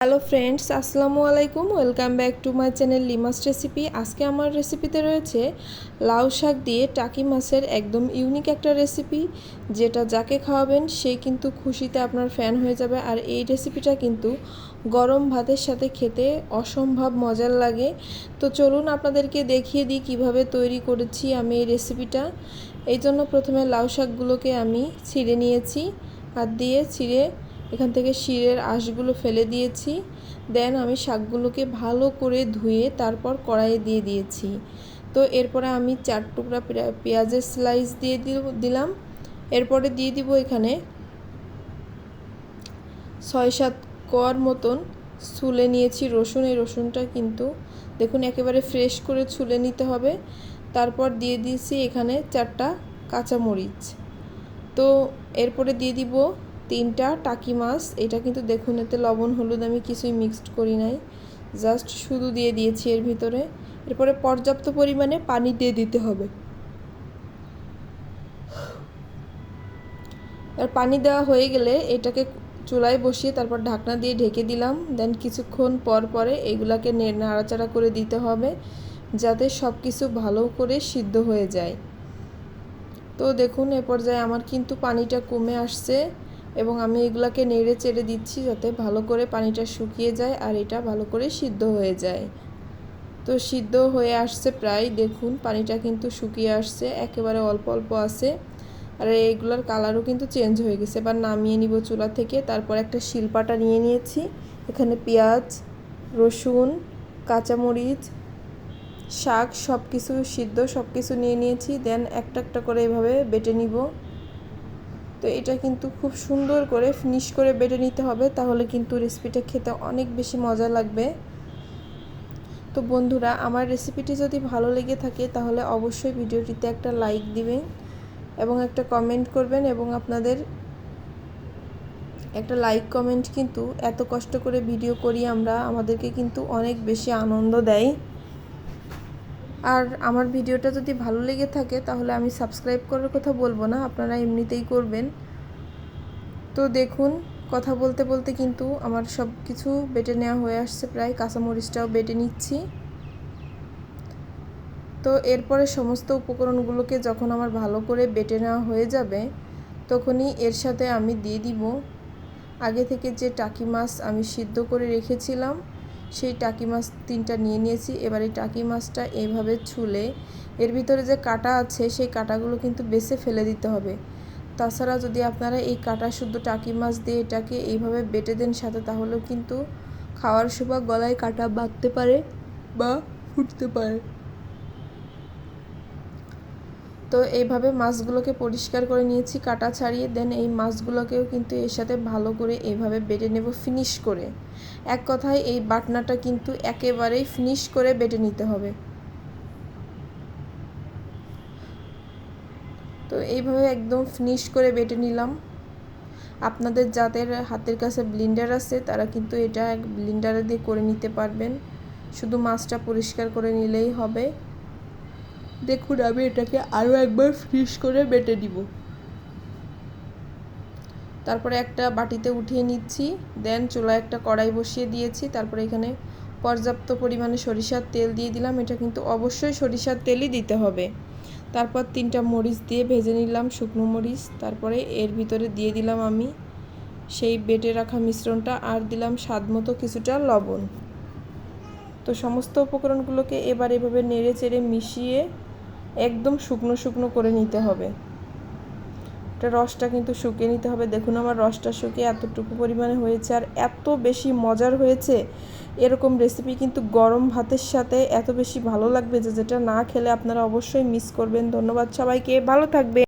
Hello friends আসসালামু আলাইকুম। Welcome back to my channel লিমাস recipe আজকে আমার রেসিপিতে রয়েছে লাউ শাক দিয়ে টাকি মাছের একদম ইউনিক একটা রেসিপি যেটা যাকে খাওয়াবেন, সে কিন্তু খুশিতে আপনার ফ্যান হয়ে যাবে। আর এই রেসিপিটা কিন্তু গরম ভাতের সাথে খেতে অসম্ভব মজার লাগে। তো চলুন আপনাদেরকে দেখিয়ে দিই কীভাবে তৈরি করেছি আমি এই রেসিপিটা এই জন্য প্রথমে লাউ শাকগুলোকে আমি ছিঁড়ে নিয়েছি। হাত দিয়ে ছিঁড়ে এখান থেকে শিরের আঁশগুলো ফেলে দিয়েছি। দেন আমি শাকগুলোকে ভালো করে ধুয়ে তারপর কড়াইয়ে দিয়ে দিয়েছি। তো এরপরে আমি চার টুকরা পেঁয়াজের স্লাইস দিয়ে দিলাম। এরপরে দিয়ে দিব এখানে ছয় সাত কর মতন ছুলে নিয়েছি রসুন। এই রসুনটা কিন্তু দেখুন একেবারে ফ্রেশ করে ছুলে নিতে হবে। তারপর দিয়ে দিয়েছি এখানে চারটা কাঁচামরিচ। তো এরপরে দিয়ে দিব তিনটা টাকি মাছ, এটা কিন্তু দেখুন, এতে লবণ, হলুদ আমি কিছুই মিক্সড করি নাই। জাস্ট শুধু দিয়ে দিয়েছি এর ভিতরে। এরপরে পর্যাপ্ত পরিমাণে পানি দিয়ে দিতে হবে। আর পানি দেওয়া হয়ে গেলে এটাকে চুলায় বসিয়ে তারপর ঢাকনা দিয়ে ঢেকে দিলাম। দেন কিছুক্ষণ পর পরে এগুলাকে নাড়াচাড়া করে দিতে হবে, যাতে সব কিছু ভালো করে সিদ্ধ হয়ে যায়। তো দেখুন, এ পর্যায়ে আমার কিন্তু পানিটা কমে আসছে। এবং আমি এগুলাকে নেড়ে চেড়ে দিচ্ছি যাতে ভালো করে পানিটা শুকিয়ে যায় আর এটা ভালো করে সিদ্ধ হয়ে যায়। তো সিদ্ধ হয়ে আসছে প্রায়, দেখুন পানিটা কিন্তু শুকিয়ে আসছে, একেবারে অল্প অল্প আছে। আর এইগুলোর কালারও কিন্তু চেঞ্জ হয়ে গেছে, এবার নামিয়ে নিব চুলা থেকে। তারপর একটা শিলপাটা নিয়ে নিয়েছি, এখানে পেঁয়াজ, রসুন, কাঁচামরিচ, শাক সব কিছু সিদ্ধ সব কিছু নিয়ে নিয়েছি। দেন একটা একটা করে এভাবে বেটে নিব। তো এটা কিন্তু খুব সুন্দর করে ফিনিশ করে বেটে নিতে হবে, তাহলে কিন্তু রেসিপিটা খেতে অনেক বেশি মজা লাগবে। তো বন্ধুরা, আমার রেসিপিটি যদি ভালো লেগে থাকে, তাহলে অবশ্যই ভিডিওটিতে একটা লাইক দিবেন এবং একটা কমেন্ট করবেন এবং আপনাদের একটা লাইক কমেন্ট কিন্তু এত কষ্ট করে ভিডিও করি আমরা, আমাদেরকে কিন্তু অনেক বেশি আনন্দ দেয়। আর আমার ভিডিওটা যদি ভালো লেগে থাকে, তাহলে আমি সাবস্ক্রাইব করার কথা বলব না, আপনারা এমনিতেই করবেন। তো দেখুন, কথা বলতে বলতে কিন্তু আমার সব কিছু বেটে নেওয়া হয়ে আসছে প্রায়, কাঁচামরিচটাও বেটে নিচ্ছি। তো এরপরে সমস্ত উপকরণগুলোকে যখন আমার ভালো করে বেটে নেওয়া হয়ে যাবে, তখনই এর সাথে আমি দিয়ে দিব। আগে থেকে যে টাকি মাছ আমি সিদ্ধ করে রেখেছিলাম সেই টাকি মাছ তিনটা নিয়ে নিয়েছি। এবার এই টাকি মাছটা এইভাবে ছুলে এর ভিতরে যে কাটা আছে, সেই কাটাগুলো কিন্তু বেছে ফেলে দিতে হবে। তাছাড়া যদি আপনারা এই কাটা শুদ্ধ টাকি মাছ দিয়ে এটাকে এইভাবে বেটে দেন সাথে, তাহলেও কিন্তু খাওয়ার সময় গলায় কাটা বাঁধতে পারে বা ফুটতে পারে। তো এইভাবে মাছগুলোকে পরিষ্কার করে নিয়েছি, কাটা ছাড়িয়ে। দেন এই মাছগুলোকেও কিন্তু এর সাথে ভালো করে এইভাবে বেটে নেব ফিনিশ করে। এক কথায় এই বাটনাটা কিন্তু একেবারেই ফিনিশ করে বেটে নিতে হবে। তো এইভাবে একদম ফিনিশ করে বেটে নিলাম। আপনাদের যাদের হাতের কাছে ব্লিন্ডার আছে, তারা কিন্তু এটা এক ব্লিন্ডারে দিয়ে করে নিতে পারবেন। শুধু মাছটা পরিষ্কার করে নিলেই হবে। দেখুন, আমি এটাকে আরও একবার ফ্রিশ করে বেটে দিব তারপরে একটা বাটিতে উঠিয়ে নিচ্ছি। দেন চুলায় একটা কড়াই বসিয়ে দিয়েছি। তারপরে এখানে পর্যাপ্ত পরিমাণে সরিষার তেল দিয়ে দিলাম। এটা কিন্তু অবশ্যই সরিষার তেলই দিতে হবে। তারপর তিনটা মরিচ দিয়ে ভেজে নিলাম, শুকনো মরিচ। তারপরে এর ভিতরে দিয়ে দিলাম আমি সেই বেটে রাখা মিশ্রণটা আর দিলাম স্বাদ মতো কিছুটা লবণ। তো সমস্ত উপকরণগুলোকে এবার এভাবে নেড়ে চেড়ে মিশিয়ে একদম শুকনো শুকনো করে নিতে হবে। এটা রসটা কিন্তু শুকিয়ে নিতে হবে। দেখুন আমার রসটা শুকিয়ে এতটুকু পরিমাণে হয়েছে আর এত বেশি মজার হয়েছে। এরকম রেসিপি কিন্তু গরম ভাতের সাথে এত বেশি ভালো লাগবে যে, যেটা না খেলে আপনারা অবশ্যই মিস করবেন। ধন্যবাদ সবাইকে। ভালো থাকবে